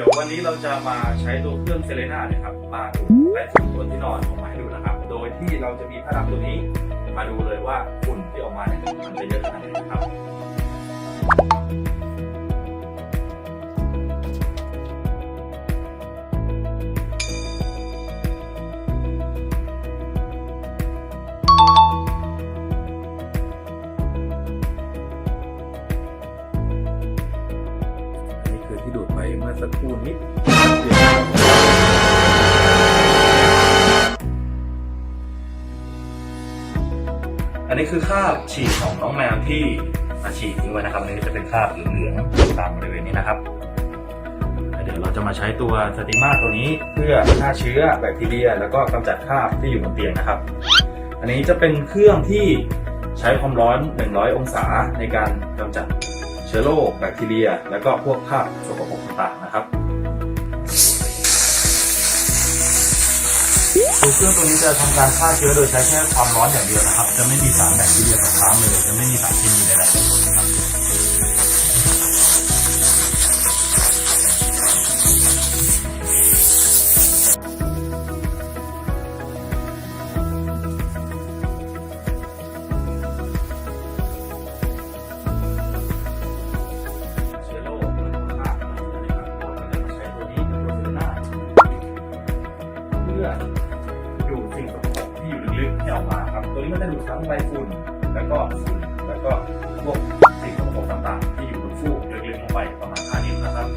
ดี๋ยววันนี้เราจะมาใช้ตัวเครื่องเซเลน่าเนี่ยครับ มาดูและฝุ่นบนที่นอนออกมาให้ดูนะครับ โดยที่เราจะมีผ้าดำตัวนี้ มาดูเลยว่าฝุ่นที่ออกมาเนี่ยมันจะเยอะขนาดไหนนะครับ เมื่อสักครู่นิดเดียวอันนี้คือคราบฉี่ของน้องแมวที่มาฉี่ทิ้งไว้นะครับอันนี้จะเป็นคราบเหลืองๆตามบริเวณนี้นะครับเดี๋ยวเราจะมาใช้ตัวสติมาตัวนี้เพื่อฆ่าเชื้อแบคทีเรีย แล้วก็กำจัดคราบที่อยู่บนเตียงนะครับ อันนี้จะเป็นเครื่องที่ใช้ความร้อน 100 องศาในการกำจัด เชื้อโรคแบคทีเรีย แล้วก็พวกคราบสกปรกต่างๆนะครับตัวเครื่องตัวนี้จะทำการฆ่าเชื้อโดยใช้แค่ความร้อนอย่างเดียวนะครับ จะไม่มีสารแบคทีเรียตกค้างเลย จะไม่มีสารเคมีใดๆ สิ่งสกปรกที่อยู่ลึกๆให้ออกมาครับ ตัวนี้ก็จะดูดทั้งใบฝุ่นแล้วก็ฝุ่นแล้วก็พวกสิ่งสกปรกต่างๆ ที่อยู่บนฟูกลึกๆลงไปประมาณ5นิ้วนะครับ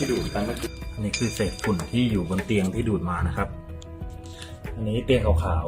ที่ดูดกันเมื่อกี้อันนี้คือเศษฝุ่นที่อยู่บนเตียงที่ดูดมานะครับ อันนี้เตียงขาว